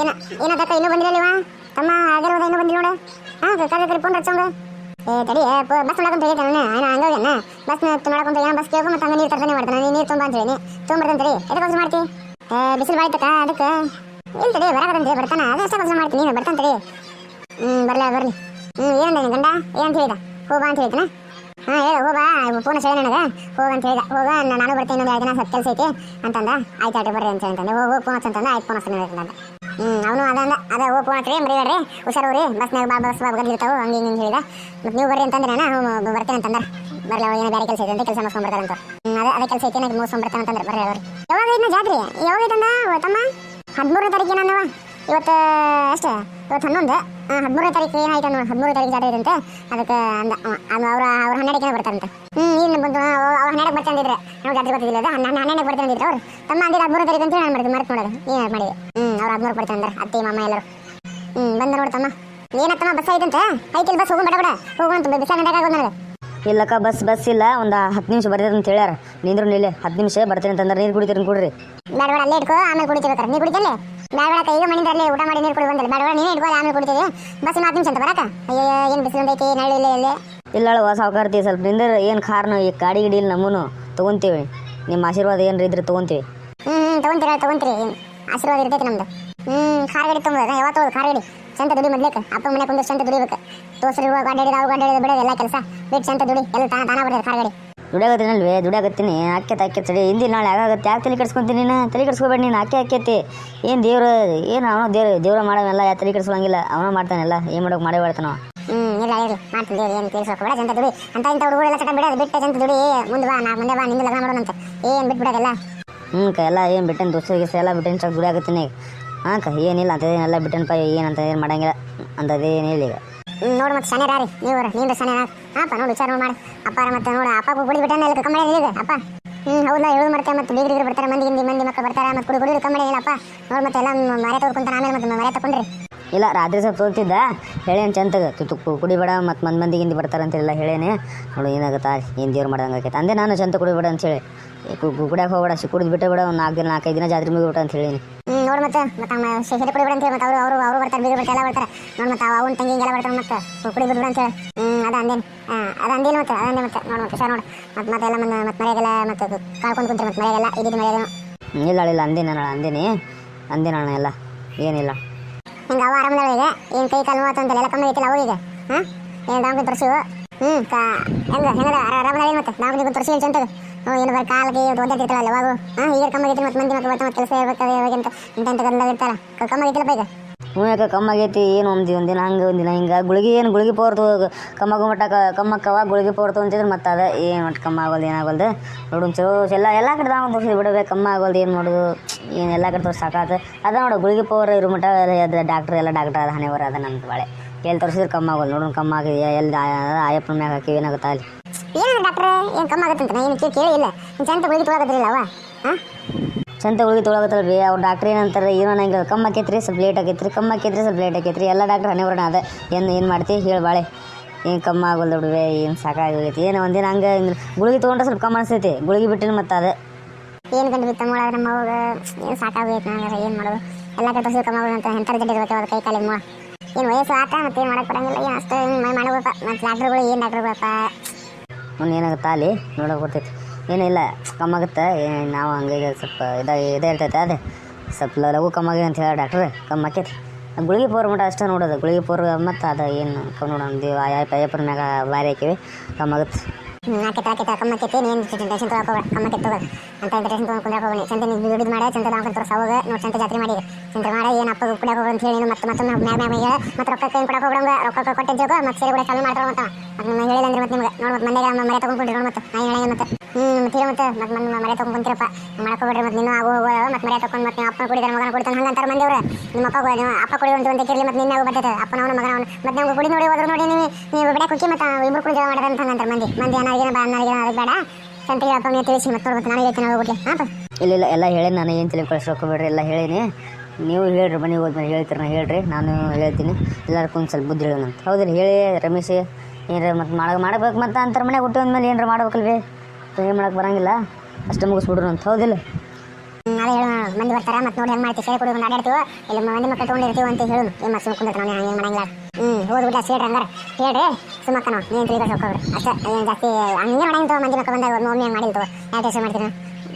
ಏನ ಏನದಕ್ಕ ಇನ್ನೂ ಬಂದಿರಲಿವ ತಮ್ಮ ಆಗಿರೋದ ಇನ್ನೂ ಬಂದಿಲ್ಲ ನೋಡು. ಹಾಂ ಕರೆ ಕರೆ ಫೋನ್ ಹಚ್ಚೋಂಗ ಏ, ತಡಿ ಬಸ್ ನೋಡಕೊಂತ ಹೋಗಿದ್ದಾನೆ ನಾನು ಹಂಗೋಗ್ಯಾನ ಬಸ್ ನೋಡಕೊಂತ ಏನೋ ಬಸ್ ಕೇಳ್ಕೊ ಮತ್ತೆ ಹಂಗೆ ನೀರು ತರ್ತಾನೆ ಮಾಡ್ತಾನೆ. ನೀನು ನೀರು ತುಂಬ ಅಂತ ಹೇಳಿ ತೊಗೊಂಬರ್ತಾನೆ ತಡಿ. ಎದಕ್ಕೆ ಕೆಲಸ ಮಾಡ್ತಿ? ಬಿಸಿಲು ಬಾಯ್ತಕ್ಕ ಅದಕ್ಕೆ? ಇಲ್ಲ ತಡಿ ಬರಕಂತ ಬರ್ತಾನ. ಅದೇ ಅಷ್ಟೇ ಕೆಲಸ ಮಾಡ್ತೀನಿ. ನೀನು ಬರ್ತಾನೆ ತಡಿ. ಹ್ಞೂ ಬರಲ, ಬರಲಿ. ಹ್ಞೂ ಏನಂದ ನಿನ್ ಗಂಡ? ಏನಂತ ಹೇಳಿದ. ಹೋಗ ಅಂತ ಹೇಳ್ತಾನೆ. ಹಾಂ, ಹೇಳು ಹೋಗ ಫೋನ್ ಹೇಳಿ ನನಗೆ. ಹೋಗ ಅಂತ ಹೇಳಿದ. ಹೋಗ ನಾನು ಬರ್ತೀನಿ ಇನ್ನೊಂದು ಎರಡು ದಿನ, ಸ್ವಲ್ಪ ಕೆಲಸ ಐತಿ ಅಂತಂದ. ಆಯ್ತು ಆಯ್ತು, ಬರ್ರಿ ಅಂತ ಅಂತಂದೆ ಹೋಗಿ ಫೋನ್ ಅಂತಂದ. ಆಯ್ತು ಫೋನ್ ಹಚ್ತಾನೆ ಅಂತ ಅವನು ಅದ ಹೋಗಿ ಫೋನ್ ಹಚ್ಚ್ರಿ ಮರಿಬೇಡ್ರಿ ಹುಷಾರವ್ರಿ ಬಸ್ನಾಗ ಬಾ, ಬಸ್ ಬಾ ಬಂದಿರ್ತಾವೆ ಹಂಗೆ ಹಿಂಗೆ ಹೇಳಿದ. ಮತ್ತು ನೀವು ಬರ್ರಿ ಅಂತಂದ್ರೆ ನಾನು ಬರ್ತೇನೆ ಬರ್ತೀನಿ ಅಂತಂದ ಬರಲ್ಲ ಏನೋ ಬೇರೆ ಕೆಲಸ ಇದೆ ಅಂತ ಕೆಲಸ ಮಾಡ್ಕೊಂಡ್ಬರ್ತಾರಂತ ಅದೇ ಅದೇ ಕೆಲಸ ಐತೆ ನನಗೆ ಬರ್ತಾನೆ ಅಂತಂದ್ರೆ ಬರ್ರಿ ಅವ್ರು. ಯಾವಾಗ ಇದನ್ನ ಜಾತ್ರೆ? ಯಾವಾಗ ಇದನ್ನ ತಮ್ಮ ಹದಿಮೂರನೇ ತಾರೀಕು ಅನ್ನವ ಇವತ್ತು, ಅಷ್ಟೇ, ಇವತ್ತು ಹನ್ನೊಂದು. ಹದಿಮೂರನೇ ತಾರೀಕು ಏನಾಯ್ತು ನೋಡಿ, ಹದಿಮೂರನೇ ತಾರೀಕು ಜಾತ್ರೆ ಐತಂತೆ ಅದಕ್ಕೆ ಅಂದ. ಅದು ಅವ್ರ ಅವ್ರ ಹನ್ನೆರಡಕ್ಕೆ ಬರ್ತಾರಂತೆ. ಹ್ಞೂ ಇನ್ನು ಬಂದು ಅವ್ರು ಜಾತ್ರೆ ಗೊತ್ತಿಲ್ಲ ಅದು? ಅವ್ರು. ತಮ್ಮ ಅಂದಿದ್ದು ಹದಿಮೂರನೇ ತಾರೀಕು ಅಂತ ನಾನು ಮಾಡಿದ್ವಿ ಮರ್ತು ನೋಡೋದು. ಏನು ಮಾಡಿದೆ ಹ್ಞೂ ಅವ್ರು ಹದಿಮೂರು ಬರ್ತಾಂದ್ರೆ ಅತ್ತೆ ಮಾಮ ಎಲ್ಲರೂ. ಹ್ಞೂ ಬಂದ ನೋಡ್ತಮ್ಮ ಏನತ್ತಮ್ಮ ಬಸ್ ಐತಂತೆ ಬಸ್ ಬೇಡ ಬೇಡ. ನನಗೆ. ಇಲ್ಲಕ್ಕ ಬಸ್ ಬಸ್ ಇಲ್ಲ ಒಂದು ಹತ್ತು ನಿಮಿಷ ಬರ್ತೀರಿ ಅಂತ ಹೇಳ್ಯಾರ. ನಿಂದ್ರು ನಿಲ್ಲಿ ಹತ್ತು ನಿಮಿಷ ಬರ್ತೀನಿ ಅಂತಂದ್ರೆ ನೀರು ಕುಡಿತೀರಿ ಕೊಡ್ರಿ. ಬೇಡ ಬೇಡ ಅಲ್ಲೇ ಇಟ್ಕೋ ಆಮೇಲೆ ಕುಡಿತೀವಿ ನೀ ಕುಡಿತಲ್ಲೇ ಬೇಡ ಬೇಡ ಈಗ ಮನೆಯಿಂದ ಅಲ್ಲೇ ಊಟ ಮಾಡಿ ನೀರು ಕುಡಿ ಬಂದಿಲ್ಲ. ಬೇಡ ಬೇಡ ನೀನೇ ಇಟ್ಕೋ ಆಮೇಲೆ ಕುಡಿತೀವಿ. ಬಸ್ ಹತ್ತು ನಿಮಿಷ ಅಂತ ಬರಕ ಅಯ್ಯೋ ಏನು ಬಿಸಿಲು ಐತಿ ನಳ್ಳಿ ಇಲ್ಲೇ. ಇಲ್ಲೇ ಇಲ್ಲ ಅಳವ ಸಾವುಕಾರ್ತಿ ಸ್ವಲ್ಪ ನಿಂದ್ರ ಏನು ಕಾರ್ನು ಈ ಗಾಡಿ ಗಿಡಿ ಇಲ್ಲಿ ನಮೂನು ತೊಗೊಂತೀವಿ. ನಿಮ್ಮ ಆಶೀರ್ವಾದ ಏನ್ರ ಇದ್ರೆ ತೊಗೊಂತೀವಿ. ಹ್ಞೂ ತೊಗೊಂತೀರ ತೊಗೊಂತೀರಿ. ಆಶೀರ್ವಾದ ಇರ್ತೈತಿ ನಮ್ದು. ಹ್ಞೂ ಕಾರ್ ಗಾಡಿ ತೊಗೊಂಬ ಯಾವ ತೊಗೊಳ್ ಕಾರ್ ಗಾಡಿ? ಚಂತ ದುಡಿ ಮೊದ್ಲೇಕ. ಅಪ್ಪ ಮನೆ ಕುಂದ್ರೆ ಚಂತ ದುಡಿಬೇಕು. ತೋಸರಿ ಗಾಡಿ ಅವು ಗಾಡಿ ಬಿಡೋದು ಎಲ್ಲ ಕೆಲಸ. ಬಿಟ್ಟು ಚಂತ ದುಡಿ. ಎಲ್ಲ ತಾನ ತಾನ ಬರ್ತದೆ ಕಾರ್ ಗಾಡಿ. ದುಡಿಯಾಗತ್ತೀನಲ್ವೇ? ದುಡಿಯಾಗತ್ತೀನಿ. ಅಕ್ಕೆ ತಾಕಿ ತಡಿ ಹಿಂದಿ ನಾಳೆ ಆಗಾಗತ್ತೆ ಯಾಕೆ ತಲೆ ಕೆಡ್ಸ್ಕೊಂತೀನಿ ನೀನು? ತಲೆ ಕೆಡ್ಸ್ಕೊಬೇಡ ನೀನು. ಅಕ್ಕೆ ಆಕೇತಿ. ಏನು ದೇವ್ರು ಏನು ಅವನು ದೇವ್ರು ದೇವ್ರ ಮಾಡೋವೆಲ್ಲ ಯಾವ ತಲೆ ಕೆಡ್ಸ್ಕೊಳಂಗಿಲ್ಲ. ಅವನು ಮಾಡ್ತಾನೆಲ್ಲ. ಏನು ಮಾಡೋಕೆ ಮಾಡೇ ಮಾಡ್ತಾನವ ಇರಲಿ ಮಾಡ್ತೀನಿ ದೇವ್ರು ಏನು ತೀರ್ಸೋಕೆ ಬೇಡ ಚಂತ ದುಡಿ. ಅಂತ ಇಂಥ ಹುಡುಗರೆಲ್ಲ ಚಟ ಬಿಡೋದು ಬಿಟ್ಟು ಚಂತ ದುಡಿ. ಮುಂದೆ ಬಾ ನಾ ಮುಂದೆ ಬಾ ನಿಂದು ಲಗ್ನ ಮಾಡೋಣಂತ ಏನು ಬಿಟ್ಟು ಬಿಡೋದಲ್ಲ ಹ್ಞೂ ಕ ಎಲ್ಲ ಏನು ಬಿಟ್ಟೇನು ದೋಸ್ತ ಗೀಸ ಎಲ್ಲ ಬಿಟ್ಟೇನು ಚಕ್ ದುಡಿಯಾಗತ್ತೀನಿ ಹಾಂ ಕ ಏನಿಲ್ಲ ಅಂತದೇನೆಲ್ಲ ಬಿಟ್ಟೇನಪ್ಪ ಏನಂತ ಏನು ಮಾಡಂಗಿಲ್ಲ. ಅಂತದೇ ಏನಿಲ್ಲ ಈಗ. ಹ್ಮ್, ನೋಡು ಮತ್ತೆ ಶನಿ ರಾರಿ ನೀವು ನೀನು ಶನಿ ಹಾಪ ನೋಡು ವಿಚಾರ ಮಾಡಿ. ಮಾಡಿ ಅಪ್ಪಾರ ಮತ್ತೆ ನೋಡು ಅಪ್ಪ ಕುಡಿ ಬಿಟ್ಟಾನೆ ಇಲ್ಲ ಕಮ್ಮಿ ಈಗ ಅಪ್ಪ. ಹ್ಞೂ ಹೌದಾ ಹೇಳು ಮಾಡ್ತಾರೆ ಮತ್ತೆ ಬೀಗ್ರಿಗೆ ಬರ್ತಾರೆ ಮಂದಿ ಗಿಂದಿ ಮಂದಿ ಮಕ್ಕಳು ಬರ್ತಾರೆ ಮತ್ತೆ ಕುಡಿ ಕುಡಿದು ಕಮ್ಮಿ ಇಲ್ಲ ಅಪ್ಪ ನೋಡು ಮತ್ತೆ ಎಲ್ಲ ಮರೆ ತಗೊಂತಾನೆ ಆಮೇಲೆ ಮತ್ತೆ ಮರೆ ತಗೊಂಡ್ರಿ ಇಲ್ಲ ರಾತ್ರಿ ಸ್ವಲ್ಪ ತೋಲ್ತಿದ್ದ ಹೇಳೇನು ಚಂತಗ ತುತ್ತು ಕುಡಿಬೇಡ ಮತ್ತು ಮಂದಿ ಮಂದಿ ಹಿಂದಿ ಬರ್ತಾರೆ ಅಂತೆಲ್ಲ ಹೇಳೇನೆ. ನೋಡು ಏನಾಗುತ್ತಾ? ಏನು ದೇವ್ರು ಮಾಡ್ದಂಗೆ ಆಕೈತೆ? ಅಂದೆ ನಾನು ಚಂತ ಕುಡಿಬೇಡ ಅಂತ ಹೇಳಿ. ಕುಡಿಯಾಕೆ ಹೋಗ್ಬೇಡ ಸಿ ಕುಡಿದು ಬಿಟ್ಟು ಬಿಡ ಒಂದು ನಾಲ್ಕು ದಿನ ನಾಲ್ಕೈದು ದಿನ ಜಾತ್ರೆ ಮುಗಿಬಿಟ್ಟು ಅಂತ ಹೇಳೀನಿ. ನೋಡಿ ನೋಡು ಮತ್ತೆ ಮತ್ತೆ ಅಮ್ಮ ಶೇಷರಿ ಕುಡಿ ಬಿಡ ಅಂತ ಹೇಳಿ ಮತ್ತೆ ಅವರು ಅವರು ಅವರು ಬರ್ತಾರೆ ಬೀಗ ಬರ್ತಾರೆ ಎಲ್ಲ ಬರ್ತಾರೆ. ನೋಡಿ ಮತ್ತೆ ಅವನ ತಂಗಿ ಎಲ್ಲ ಬರ್ತಾರೆ ಮತ್ತೆ. ಕುಡಿ ಬಿಡ್ಬಿಡ ಅಂತ ಹೇಳಿ. ಹ್ಞೂ ಅದು ಅಂದೇನು ಹಾಂ ಅದು ಅಂದೇನು ಮತ್ತೆ ಅದು ಅಂದೇ ಮತ್ತೆ. ನೋಡು ಮತ್ತೆ ಸರ್ ನೋಡಿ. ಮತ್ತೆ ಮತ್ತೆ ಎಲ್ಲ ಮತ್ತೆ ಮತ್ತೆ ಮನೆಗೆಲ್ಲ ಮತ್ತೆ ಕಾಳ್ಕೊಂಡು ಕುಂತ್ರೆ ಮತ್ತೆ ಮನೆಗೆಲ್ಲ ಇದ್ದಿದ್ದು ಮನೆಗೆಲ್ಲ ಇಲ್ಲ ಇಲ್ಲ ಅಂದಿನ ನಾನು ಅಂದಿನಿ. ಅಂದಿನ ಅಣ್ಣ ಎಲ್ಲ. ಏನಿಲ್ಲ. ಹಿಂಗೆ ಅವ ಆರಾಮದಾಳ ಈಗ? ಏನು ಕೈ ಕಾಲು ಮಾತು ಅಂತಲ್ಲ, ಎಲ್ಲ ಕಮ್ಮಿ ಐತಿಲ್ಲ ಅವಾಗ ಈಗ ಹಾಂ ಏನು ದಾಂಬಿ ತೋರಿಸಿವು ಹ್ಞೂ ಕಾ ಹೆಂಗೆ, ಹೆಂಗದ? ಆರಾಮದಾಳ ಏನು ಮತ್ತೆ? ದಾಂಬಿ ತೋರಿಸಿ ಏನು ಚಂತದ ಹ್ಞೂ ಏನು ಬರೀ ಕಾಲಿಗೆ ಓದಾಡ್ತಿರ್ತಾರಲ್ಲ ಅವಾಗ ಹಾಂ ಈಗ ಕಮ್ಮಿ ಐತಿ ಮತ್ತೆ ಮಂದಿ ಮತ್ತೆ ಮತ್ತೆ ಕೆಲಸ ಇರ್ಬೇಕಾದ್ರೆ ಇವಾಗ ಅಂತ ಇಂಥ ಇಂಥ ಗಂಡ ಇರ್ತಾರ? ಕಮ್ಮಿ ಐತಿಲ್ಲಪ್ಪ ಈಗ? ಹ್ಞೂ ಯಾಕೆ ಕಮ್ಮಾಗೈತಿ ಏನು ಒಂದಿ ಒಂದಿನ ಹಂಗೆ, ಒಂದಿನ ಹಿಂಗೆ. ಗುಳಿಗೆ ಏನು ಗುಳಿಗೆ ಪೋರ್ತು ಕಮ್ಮಾಗೋ ಮಟ್ಟ ಕಮ್ಮಕ್ಕವ ಗುಳಿಗೆ ಪೋರ್ತು ಅಂತಿದ್ರೆ, ಮತ್ತೆ ಅದ ಏನು ಒಟ್ಟು ಕಮ್ಮ ಆಗೋಲ್ದು ಏನಾಗೋಲ್ದು ನೋಡು ಚಲೋ ಎಲ್ಲ ಎಲ್ಲ ಕಡೆ ನಾವು ತೋರಿಸಿ ಬಿಡಬೇಕು, ಕಮ್ಮ ಆಗೋಲ್ದು, ಏನು ಮಾಡೋದು. ಏನು ಎಲ್ಲ ಕಡೆ ತೋರಿಸಿ ಸಾಕಾತ. ಅದ ನೋಡು, ಗುಳಿಗೆ ಪವರ್ ಇರೋ ಮಟ್ಟ, ಅದು ಡಾಕ್ಟ್ರ್ ಎಲ್ಲ ಡಾಕ್ಟರ್ ಅದ ಹಣೆ ಬರ ಅದ ನಮ್ದು ಬಾಳೆ. ಎಲ್ಲಿ ತೋರಿಸಿದ್ರೆ ಕಮ್ಮ ಆಗೋದು ನೋಡು ಕಮ್ಮ ಆಗಿದೆ ಎಲ್ಲಿ ಆಯಪ್ಪನ ಮ್ಯಾಗ ಹಾಕಿ ಏನಾಗುತ್ತಾ ಅಲ್ಲಿ. ಏನು ಡಾಕ್ಟ್ರೆ, ಏನು ಕಮ್ಮಿ ಆಗತ್ತಂತ ನಾ ಏನು ಕೇಳಿ ಇಲ್ಲ. ನೀನು ಚಂತ ಗುಳಿಗೆ ತೊಗೊಳಕತ್ತಿರಲ್ಲ ಅವ ಹಾಂ ಚಂತ ಗುಳಿಗೆ ತೊಗೊಳಕತ್ತಲ್ಲ ರೀ ಅವ್ರು ಡಾಕ್ಟ್ರ್ ಏನಂತಾರೆ ಏನೋ ನಂಗೆ ಕಮ್ಮ ಆಕೈತ್ರಿ ಸ್ವಲ್ಪ ಲೇಟ್ ಆಗೈತ್ರಿ ಕಮ್ಮ ಆಕೈತ್ರಿ ಸ್ವಲ್ಪ ಲೇಟ್ ಆಕೈತ್ರಿ ಎಲ್ಲ ಡಾಕ್ಟ್ರ್ ಹಣೆ ಬರೋಣ ಅದ ಏನು ಏನು ಮಾಡ್ತಿ ಹೇಳಿ ಬಾಳೆ ಏನು ಕಮ್ಮ ಆಗೋಲ್ಲ ಹುಡುವೆ ಏನು ಸಾಕಾಗೈತಿ ಏನು ಒಂದಿನ ಹಂಗೆ ಹಿಂಗೆ ಗುಳಿಗೆ ತೊಗೊಂಡ್ರೆ ಸ್ವಲ್ಪ ಕಮ್ಮ ಅನಿಸ್ತೈತಿ ಗುಳಿಗೆ ಬಿಟ್ಟಿನ ಮತ್ತೆ ಅದೇ ಏನು ಗಂಡು ಬಿತ್ತ ಮೊಳ ನಮ್ಮ ಅವಾಗ ಏನು ಸಾಕಾಗೋಯ್ತು ನನಗೆ ಏನು ಮಾಡೋದು ಎಲ್ಲ ಕಡೆ ತೋರಿಸಿ ಕಮ್ಮಿ ಆಗೋದು ಅಂತ ಎಂಥರ ಜಡ್ಡಿ ಇರ್ಬೇಕು ಅವ್ರ ಕೈ ಕಾಲಿನ ಮೊಳ ಏನು ವಯಸ್ಸು ಆತ ಮತ್ತೆ ಏನು ಮಾಡಕ್ಕೆ ಬರಂಗಿಲ್ಲ ಏನು ಅಷ್ಟು ಮಾಡಬೇಕ ಮತ್ತು ಡಾಕ್ಟ್ರುಗಳು ಏನು ಡಾಕ್ಟ್ರುಗಳಪ್ಪ ಅವ್ನು ಏನಾಗುತ್ತಾ ಅಲ್ಲಿ ನೋಡೋಕೆ ಬರ್ತೈತಿ ಏನಿಲ್ಲ ಕಮ್ಮಾಗುತ್ತೆ ನಾವು ಹಂಗಾಗಿ ಸ್ವಲ್ಪ ಇದ, ಇದೇ ಇರ್ತೈತೆ ಅದೇ. ಸ್ವಲ್ಪ ಲಘು ಕಮ್ಮಾಗಿ ಅಂತ ಹೇಳಿ ಡಾಕ್ಟ್ರ್ ಕಮ್ಮ ಆಕೈತಿ. ಗುಳಿಗೆ ಪೋರ್ ಮಟ್ಟ ಅಷ್ಟೇ ನೋಡೋದು. ಗುಳಿಗೆ ಪೋರ್ ಮತ್ತು ಅದು ಏನು ಕಮ್ಮಿ ನೋಡೋಣ. ದೇವ ಅಯ್ಯಪ್ಪನ ಮ್ಯಾಗ ಬಾರಿ ಹಾಕಿವಿ ಕಮ್ಮಾಗುತ್ತೆ ಆಕೈತೆ ನಾಲ್ಕೈತೆ ಕಮ್ಮಕ್ಕೈತೆ ನೀನು ಟೆನ್ಷನ್ ತೊಗೊಳ್ಬೇಡ ಕಮ್ಮಕ್ಕೆ ತಗೋ ಅಂತ ಟೆನ್ಷನ್ ತೊಗೊಂಡು ಕುಂದ್ರಾಕ ಹೋಗಿ ಚಂದ ನೀವು ದುಡಿದು ಮಾಡಿ, ಚಂದ ನಾವು ತೋರಿಸ. ಹೋಗ ನೋಡಿ ಚಂದ ಜಾತ್ರೆ ಮಾಡಿ. ಚಂದ್ರ ಮಾಡಿ, ಏನು ಅಪ್ಪ ಕುಡಿಯಕ್ಕೆ ಹೋಗಿ ಅಂತ ಹೇಳಿ ಮತ್ತೆ ಮತ್ತೆ ಮ್ಯಾಗ ಮ್ಯಾಗ ಹೇಳ. ಮತ್ತೆ ರೊಕ್ಕ ಕೈ ಕೊಡಕ್ಕೆ ಹೋಗ್ಬಿಡಂಗ ರೊಕ್ಕ ಕೊಟ್ಟಿದ್ದೋಗ ಮತ್ತೆ ಸೇರಿ ಕೂಡ ಚಾಲು ಮಾಡ್ತಾರ ಮತ್ತೆ ನಾನು ಹೇಳಿಲ್ಲ ಅಂದ್ರೆ ಮತ್ತೆ ನಿಮ್ಗೆ. ನೋಡಿ ಮತ್ತೆ ಮನೆಗೆ ಮನೆ ತೊಗೊಂಡ್ಬಿಡ್ರಿ ನೋಡಿ ಮತ್ತೆ. ನಾನು ಹೇಳಿ ಮತ್ತೆ. ಹ್ಞೂ ಮತ್ತೆ ಮತ್ತೆ ನನ್ನ ಮನೆ ತೊಗೊಂಡು ಕುಂತಿರಪ್ಪ ಮಾಡಕ್ಕೆ ಮತ್ತೆ ನೀನು ಆಗೋ, ಹೋಗೋ ಮತ್ತೆ ಮನೆ ತೊಗೊಂಡು ಮತ್ತೆ ಅಪ್ಪ ಕುಡಿದ್ರೆ ಮಗನ ಕುಡಿತಾನೆ ಹಂಗೆ ಅಂತಾರೆ ನಿಮ್ಮ ಅಪ್ಪ ನಿಮ್ಮ ಅಪ್ಪ ಕುಡಿ ಅಂತ ಅಂತ ಕೇಳಿ ಮತ್ತೆ ನಿನ್ನ ಬರ್ತೈತೆ. ಅಪ್ಪನ ಅವನ, ಮಗನ ಅವನು. ಮತ್ತೆ ನಮ್ಗೆ ಕುಡಿ ನೋಡಿ ಹೋದ್ರು ನೋಡಿ ನೀವು ನೀವು ಬಿಡ ಕುಕ್ಕಿ ಮತ್ತೆ ಇಬ್ಬರು ಕುಡಿ ಜಗಳ ಅಂತ ಹಂಗಂತಾರೆ ಮಂದಿ. ಮಂದಿ ಅನಾರಿಗೆ ಬಾ ಅನಾರಿಗೆ ಅದಕ್ಕೆ ಬೇಡ. ಅಂತ ಹೇಳಪ್ಪ, ನೀವು ತಿಳಿಸಿ ಮತ್ತೆ ನೋಡ್ಬೇಕು, ನಾನು ಹೇಳ್ತೀನಿ ಹೋಗ್ಬಿಡ್ಲಿ ಹಾಂ ಇಲ್ಲ ಇಲ್ಲ, ಎಲ್ಲ ಹೇಳಿ, ನಾನು ಏನು ತಲೆ ಕಳ್ಸ್ಕೊಬೇಡ್ರಿ ಎಲ್ಲ ಹೇಳಿನಿ. ನೀವು ಹೇಳ್ರಿ, ಮನೆಗೆ ಹೋದ್ಮೇಲೆ ಹೇಳ್ತೀರ, ನಾ ಹೇಳ್ರಿ, ನಾನು ಹೇಳ್ತೀನಿ. ಎಲ್ಲರಿಗೂ ಒಂದು ಸ್ವಲ್ಪ ಬುದ್ಧಿ ಹೇಳೋಣ ಹೌದಿಲ್ಲ ಹೇಳಿ ರಮೇಶ್. ಏನಾರ ಮತ್ತೆ ಮಾಡ ಮಾಡಬೇಕು ಮತ್ತೆ ಅಂತಾರೆ ಮನೆಗೆ ಹುಟ್ಟಿದ ಮೇಲೆ ಏನಾರ ಮಾಡ್ಬೇಕಲ್ವೇ ಏನು ಮಾಡಕ್ಕೆ ಬರಂಗಿಲ್ಲ ಅಷ್ಟು ಮುಗಿಸ್ಬಿಡ್ರು ಅಂತ. ಹೌದಿಲ್ಲ? ಹೇಳೋಣ ಮಂದಿ ಬರ್ತಾರ ಮತ್ತೆ ನೋಡಿ ಹೆಂಗ್ ಮಾಡ್ತೀವಿ ಸೇರಿ ಕುಡಿದು ಅಡ್ಯಾಡ್ತೀವೋ? ಇಲ್ಲಿ ಮಂದಿ ಮಕ್ಕಳು ತೊಗೊಂಡಿರ್ತೀವಿ ಅಂತ ಹೇಳು. ಏನು ಮತ್ತೆ ಸುಮ್ಮನೆ ಕುಂದಿರ್ತಾನೆ ಏನು ಮಾಡಂಗಿಲ್ಲ. ಹ್ಞೂ ಹೋದ್ಬಿಟ್ಟು ಅಷ್ಟು ಹಂಗಾರ ಹೇಳ್ರಿ ಸುಮ್ಮಕ್ಕ ನಾವು ನೀನು ತಿಳ್ಕೊಂಡು ಹೋಗ್ರಿ ಅಷ್ಟೇ ಏನು ಜಾಸ್ತಿ ಹಂಗೆ ಮಾಡಂಗಿಲ್ಲ ಮಂದಿ ಮಕ್ಕಳು ಬಂದಾಗ ಒಮ್ಮೆ ಹಂಗೆ ತೊಗೊ? ಯಾವ ಟೇಸ್ಟ್ ಮಾಡ್ತೀನಿ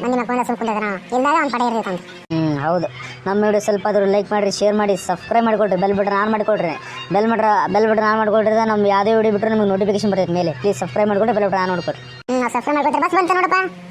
ಮಂದಿ ಮಕ್ಕಳು ಬಂದಾಗ ಸುಮ್ಮನೆ ಕುಂದಿರ್ತಾನೆ ಇಲ್ದಾಗ ಒಂದು ಪಡೆ ಇರ್ತಂತ ಹ್ಞೂ ಹೌದು. ನಮ್ಮ ವಿಡಿಯೋ ಸ್ವಲ್ಪ ಆದರೂ ಲೈಕ್ ಮಾಡಿರಿ ಶೇರ್ ಮಾಡಿ ಸಬ್ಸ್ಕ್ರೈಬ್ ಮಾಡಿಕೊಡ್ರಿ ಬೆಲ್ ಬಟನ್ ಆನ್ ಮಾಡಿಕೊಡ್ರಿ. ಬೆಲ್ ಮಾಡ್ರ ಬೆಲ್ ಬಟನ್ ಆನ್ ಮಾಡಿಕೊಡ್ರಿ ನಮ್ಮ ಯಾವುದೇ ವಿಡಿಯೋ ಬಿಟ್ಟರೆ ನಮಗೆ ನೋಟಿಫಿಕೇಶನ್ ಬರ್ತೈತೆ ಮೇಲೆ. ಪ್ಲೀಸ್ ಸಬ್ಸ್ಕ್ರೈಬ್ ಮಾಡಿಕೊಡ್ರಿ ಬೆಲ್ ಬಟನ್ ಆನ್ ಮಾಡಿಕೊಡ್ರಿ. ಸಬ್ಸ್ಕ್ರೈಬ್ ಮಾಡ್ಕೊತಾರೆ ಬಸ್ ಬಂತ ನೋಡಪ್ಪ